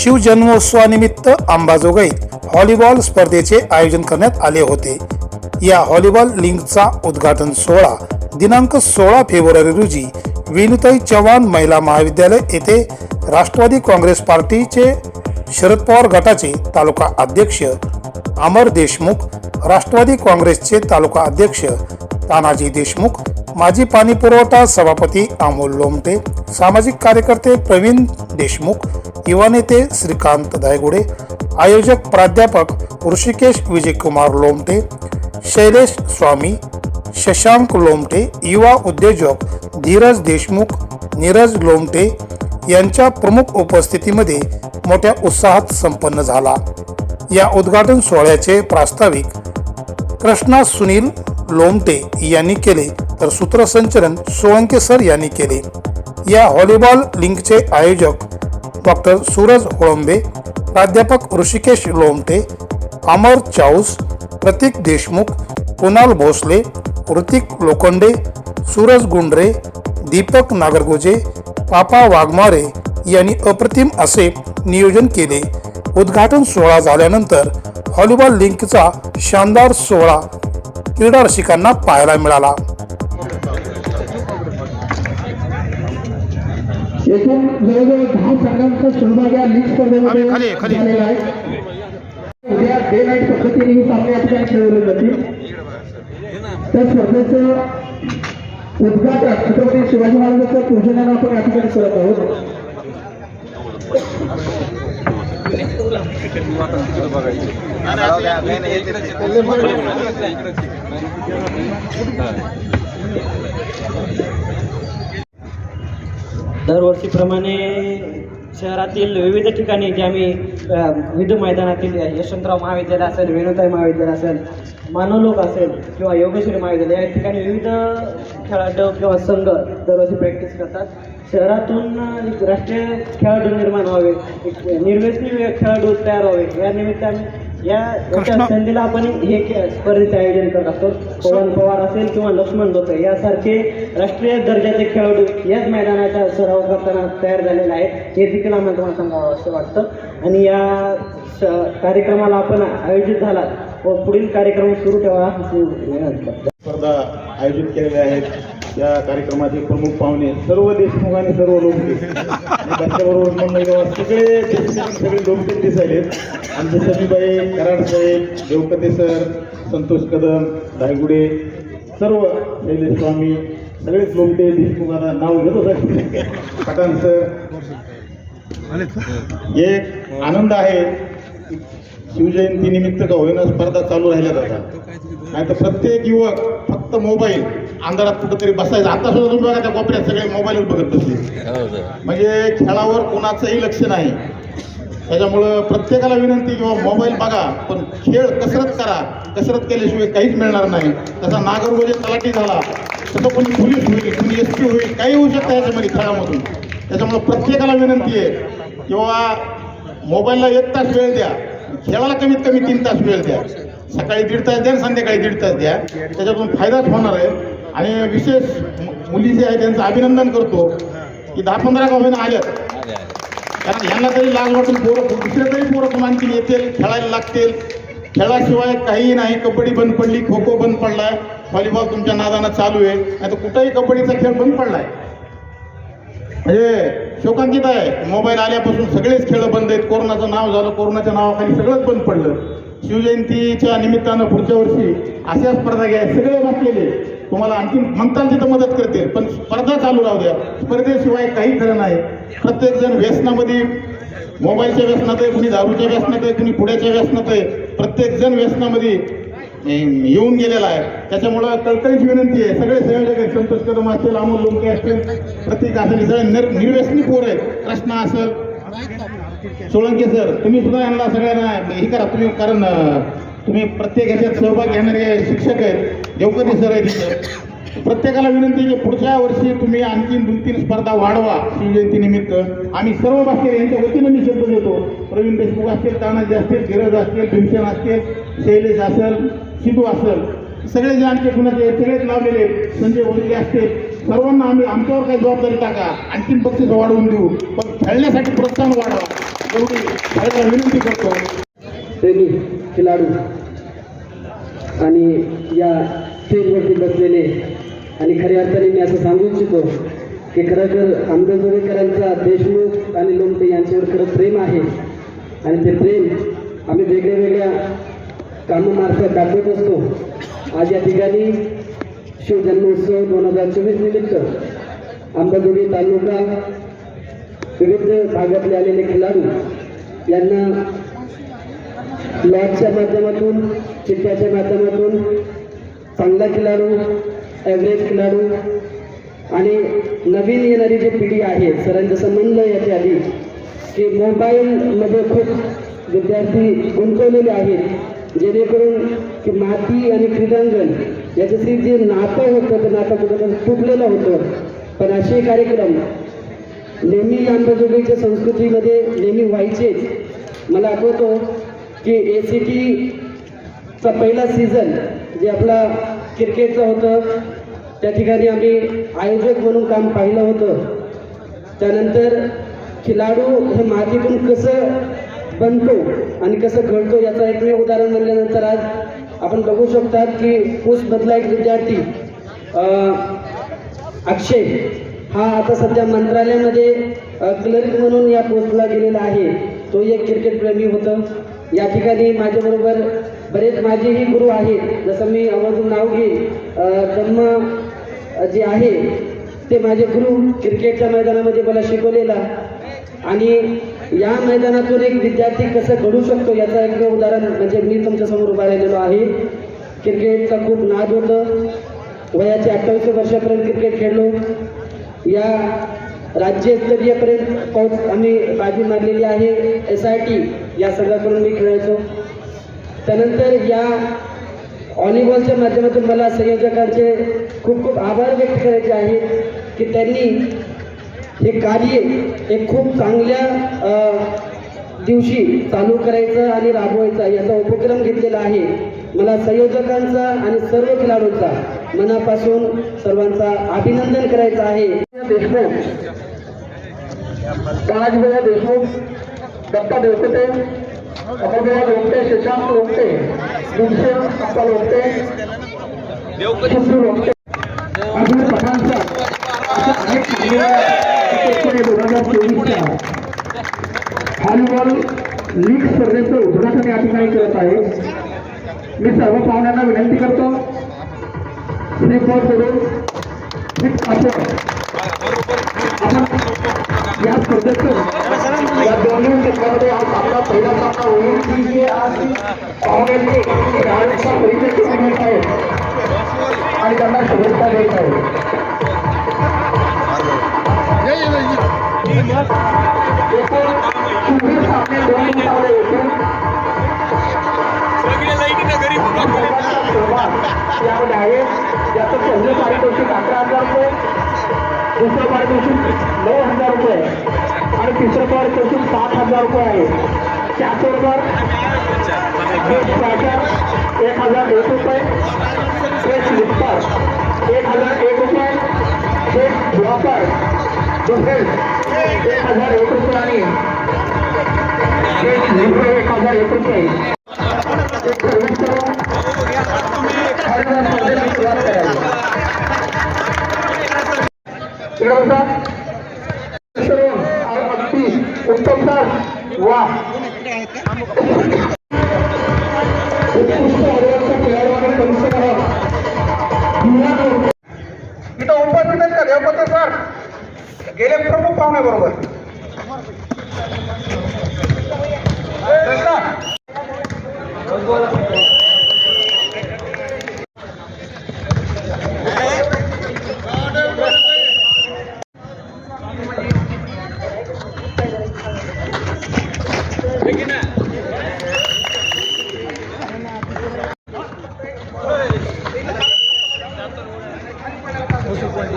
शिवजन्मोत्सवानिमित्त अंबाजोगाईत volleyball स्पर्धेचे आयोजन करण्यात आले होते. या व्हॉलीबॉल लिंकचा उद्घाटन सोहळा दिनांक सोळा फेब्रुवारी रोजी विनुताई चव्हाण महिला महाविद्यालय येथे राष्ट्रवादी काँग्रेस पार्टीचे शरद पवार गटाचे तालुका अध्यक्ष अमर देशमुख राष्ट्रवादी काँग्रेसचे तालुका अध्यक्ष तानाजी देशमुख माजी पाणी पुरवठा सभापती अमोल लोमटे सामाजिक कार्यकर्ते प्रवीण देशमुख युवा नेते श्रीकांत दायगुडे आयोजक प्राध्यापक ऋषिकेश विजयकुमार लोमटे शैलेश स्वामी शशांक लोमटे युवा उद्योजक धीरज देशमुख नीरज लोमटे यांच्या प्रमुख उपस्थितीमध्ये मोठ्या उत्साहात संपन्न झाला. या उद्घाटन सोहळ्याचे प्रास्ताविक कृष्णा सुनील लोमटे यांनी केले तर सूत्रसंचलन सोळंके सर यांनी केले. या व्हॉलीबॉल लिंकचे आयोजक डॉक्टर सूरज होळंबे प्राध्यापक ऋषिकेश लोमटे अमर चाऊस प्रतीक देशमुख कुणाल भोसले ऋतिक लोखंडे सूरज गुंडरे दीपक नागरगोजे पापा वाघमारे यांनी अप्रतिम असे नियोजन केले. उद्घाटन सोहळा झाल्यानंतर व्हॉलीबॉल लिंकचा शानदार सोहळा क्रीडा रसिकांना पाहायला मिळाला. एकूण जवळजवळ दहा संघांचा सहभाग या लीग स्पर्धेमध्ये खाली, खाली. झालेला आहे. उद्या डे नाईट पद्धतीने ही सामने या ठिकाणी खेळवले जातील. त्या स्पर्धेचं उद्घाटन छत्रपती शिवाजी महाराजांच्या पूजनानं आपण या ठिकाणी करत आहोत. दरवर्षीप्रमाणे शहरातील विविध ठिकाणी जे आम्ही विविध मैदानातील यशवंतराव महाविद्यालय असेल वेणुताई महाविद्यालय असेल मानवलोक असेल किंवा योगेश्वरी महाविद्यालय या ठिकाणी विविध खेळाडू किंवा संघ दरवर्षी प्रॅक्टिस करतात. शहरातून राष्ट्रीय खेळाडू निर्माण व्हावे एक खेळाडू तयार व्हावे या निमित्ताने या संधीला आपण हे स्पर्धेचे आयोजन करत असतो. पवन पवार असेल किंवा लक्ष्मण दोते यासारखे राष्ट्रीय दर्जाचे खेळाडू याच मैदानाचा सराव करताना तयार झालेले आहेत. हे देखील आम्हाला तुम्हाला सांगावं असं वाटतं. आणि या स- कार्यक्रमाला आपण आयोजित झाला व पुढील कार्यक्रम सुरू ठेवा. स्पर्धा आयोजित केलेल्या आहेत. या कार्यक्रमाचे प्रमुख पाहुणे सर्व देशमुख आणि सर्व लोक त्यांच्याबरोबर त्याच्याबरोबर सगळे देशमुख सगळे लोक दिसायलेत आमचे समीबाई कराड साहेब देवकते सर संतोष कदम धायगुडे सर्व शैलेश स्वामी सगळेच लोमटे देशमुखांना नाव घेतो सर पठाण सर. एक आनंद आहे. शिवजयंती निमित्त का होईना स्पर्धा चालू राहिल्या जातात नाही तर प्रत्येक युवक फक्त मोबाईल अंधारात कुठंतरी बसायचा. आता सुद्धा तुम्ही बघा त्या कोपऱ्यात सगळे मोबाईलवर बघत बसले. म्हणजे खेळावर कोणाचंही लक्ष नाही. त्याच्यामुळं प्रत्येकाला विनंती किंवा मोबाईल बघा पण खेळ कसरत करा. कसरत केल्याशिवाय काहीच मिळणार नाही. तसा नागरगोजे तलाठी झाला. तसं कोणी पोलीस होईल कोणी एस पी होईल काही होऊ शकतं याच्यामध्ये खेळामधून. त्याच्यामुळं प्रत्येकाला विनंती आहे किंवा मोबाईलला एक तास वेळ द्या. खेळाला कमीत कमी तीन तास वेळ द्या. सकाळी दीड तास द्या आणि संध्याकाळी दीड तास द्या. त्याच्यातून फायदाच होणार आहे. आणि विशेष मुली जे आहे त्यांचं अभिनंदन करतो की दहा पंधरा का होईना आल्यात. कारण ह्यांना तरी लाज वाटून पोरं दुसऱ्या तरी पोरं आणखी येतील खेळायला लागतील. खेळाशिवाय काही नाही. कबड्डी बंद पडली खो खो बंद पडलाय. व्हॉलीबॉल तुमच्या नादानं चालू आहे. नाही तर कुठंही कबड्डीचा खेळ बंद पडलाय. म्हणजे शोकांकित आहे. मोबाईल आल्यापासून सगळेच खेळ बंद आहेत. कोरोनाचं नाव झालं कोरोनाच्या नावाखाली सगळंच बंद पडलं. शिवजयंतीच्या निमित्तानं पुढच्या वर्षी अशा स्पर्धा घ्या सगळे बसलेले. तुम्हाला आणखी म्हणताल तिथं मदत करतील पण स्पर्धा चालू राहू द्या. स्पर्धेशिवाय काही खरं नाही. प्रत्येक जण व्यसनामध्ये मोबाईलच्या व्यसनात आहे कुणी दारूच्या व्यसनात आहे कुणी पुढ्याच्या व्यसनात आहे. प्रत्येक जण व्यसनामध्ये येऊन गेलेला आहे. त्याच्यामुळं कळकळीची विनंती आहे. सगळे संयोजक संतोष कदम असतील अमोल लोमके असतील प्रत्येक असेल सगळे निर निर्व्यसनी पोर आहेत. कृष्णा असेल सोळंके सर तुम्ही सुद्धा यांना सगळ्यांना हे करा. तुम्ही कारण तुम्ही प्रत्येक ह्याच्यात सहभाग घेणारे शिक्षक आहेत. देवकते सर आहेत प्रत्येकाला विनंती की पुढच्या वर्षी तुम्ही आणखीन दोन तीन स्पर्धा वाढवा शिवजयंतीनिमित्त आम्ही सर्व भाषे यांच्या वतीनं मी शब्द देतो. प्रवीण देशमुख असतील तानाजी असतील धीरज असतील भीमसेन असतील शैलेश असेल सिद्धू असेल. सगळे जे आमचे कुणाचे आहेत, सगळेच लावलेले संजय ओडके असतील सर्वांना आम्ही आमच्यावर काही जबाबदारी टाका आणखीन बक्षीस वाढवून देऊ. पण खेळण्यासाठी प्रोत्साहन वाढवा. एवढी खेळायला विनंती करतो. त्यांनी खिलाडू आणि या स्टेजवरती बसलेले आणि खऱ्या अर्थाने मी असं सांगू इच्छितो की खरं खरंतर जोडेकरांचा देशमुख आणि लोमटे यांच्यावर खरं प्रेम आहे. आणि ते प्रेम आम्ही वेगळ्या वेगळ्या कामामार्फत दाखवत असतो. आज या ठिकाणी शिवजन्मोत्सव दोन हजार चोवीस निमित्त अंबाजोगी तालुका विविध भागातले आलेले खेळाडू यांना लॅबच्या माध्यमातून चिठ्ठ्याच्या माध्यमातून चांगला खेळाडू ॲव्हरेज खेळाडू आणि नवीन येणारी जी पिढी आहे सरांनी जसं म्हणलं याच्या आधी की मोबाईलमध्ये खूप विद्यार्थी गुंतवलेले आहेत. जेणेकरून की माती आणि क्रीडांगण याच्याशी जे नातं होतं ते नातं कुठं तुटलेलं होतं. पण असे कार्यक्रम नेहमी अंबाजोगाईच्या संस्कृतीमध्ये नेहमी व्हायचेच मला आठवतो की ए सी टीचा पहिला सीझन जे आपला क्रिकेटचं होतं त्या ठिकाणी आम्ही आयोजक म्हणून काम पाहिलं होतं. त्यानंतर खिलाडू हे मातीतून कसं बनतो आणि कसं घडतो याचं एकमेव उदाहरण म्हणल्यानंतर आज आपण बघू शकतात की ऊसमधला एक विद्यार्थी अक्षय हा आता सध्या मंत्रालयामध्ये क्लर्क म्हणून या पोस्टला गेलेला आहे. तो एक क्रिकेट प्रेमी होतं. या ठिकाणी माझ्याबरोबर बरेच माझेही गुरु आहेत. जसं मी आवर्जून नाव घेईन. ब्रह्म जे आहे ते माझे गुरु क्रिकेटच्या मैदानामध्ये मला शिकवलेला. आणि या मैदानातून एक विद्यार्थी कसं घडू शकतो याचं एक उदाहरण म्हणजे मी तुमच्यासमोर उभा राहिलेलो आहे. क्रिकेटचा खूप नाद होतं. वयाच्या अठ्ठावीस वर्षापर्यंत क्रिकेट खेळलो. या राज्यस्तरीयपर्यंत पाऊस आम्ही बाजी मारलेली आहे. एस आय टी या सगळ्याकडून मी खेळायचो. त्यानंतर या व्हॉलीबॉलच्या माध्यमातून मला संयोजकांचे खूप खूप आभार व्यक्त करायचे आहेत की त्यांनी हे कार्य एक खूप चांगल्या दिवशी चालू करायचं आणि राबवायचा याचा उपक्रम घेतलेला आहे. मला संयोजकांचा आणि सर्व खेळाडूंचा मनापासून सर्वांचा अभिनंदन करायचं आहे. देशमुख. ताजभैया देशमुख दत्ता देवकते अमरभैया लोमटे शशांक भीमसेन अप्पा लोमटे शुभ्रू लोमटे अजून पठाणचा अनेक चांगल्या दोन हजार चोवीसच्या हॉलीबॉल लीग स्पर्धेचं उद्घाटन या ठिकाणी करत आहे. मी सर्व पाहुण्यांना विनंती करतो श्री आपण या स्पर्धेचं या दोन्ही क्षेत्रामध्ये हा सामना पहिला सामना होईल. की जे आज पाहुण्यांनी खेळाडूंचा परिचय करून घेत आहेत यामध्ये आहे. याचं पहिलं पारितोषिक अकरा हजार रुपये दुसरं पारितोषिक नऊ हजार रुपये आणि तिसरं पारितोषिक सात हजार रुपये आहे. त्याचबरोबर एक एक हजार एक रुपये एक लिफ्टर एक हजार एक रुपये एक ब्लॉकर दुसरे एक हजार एक रुपये आणि एक स्लिपर एक हजार एक रुपये. 是不是？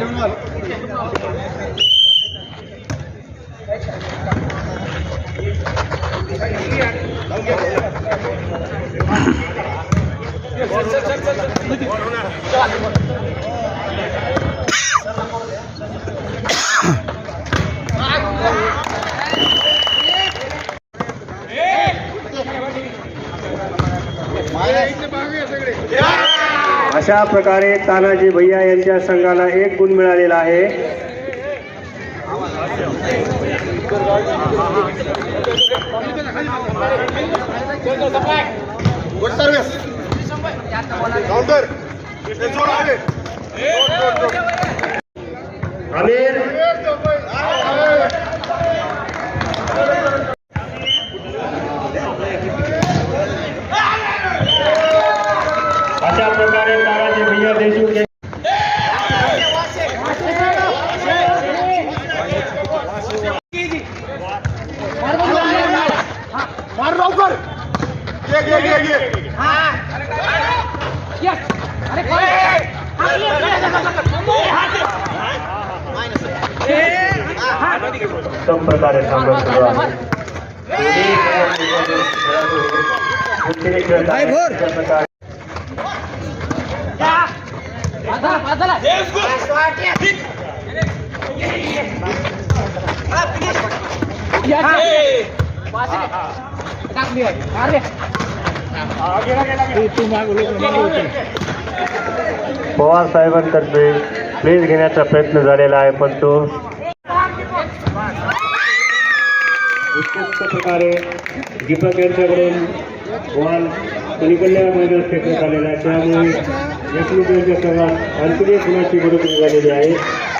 ¡Vamos! अशा प्रकारे तानाजी भैया यांच्या संघाला एक गुण मिळालेला आहे. आमिर अशा प्रकारे तानाजी भैया देशमुख यांच्या उत्तम प्रकारे सामना सुरू आहे. पवार साहेबांतर्फे प्लेस घेण्याचा प्रयत्न झालेला आहे पण तो उत्कृष्ट प्रकारे दीपक यांच्याकडून बॉल पलीकडल्या मैदान फेकण्यात आलेला आहे. त्यामुळे देशमुख यांच्या संघात आणखी एक गुणाची बरोबरी झालेली आहे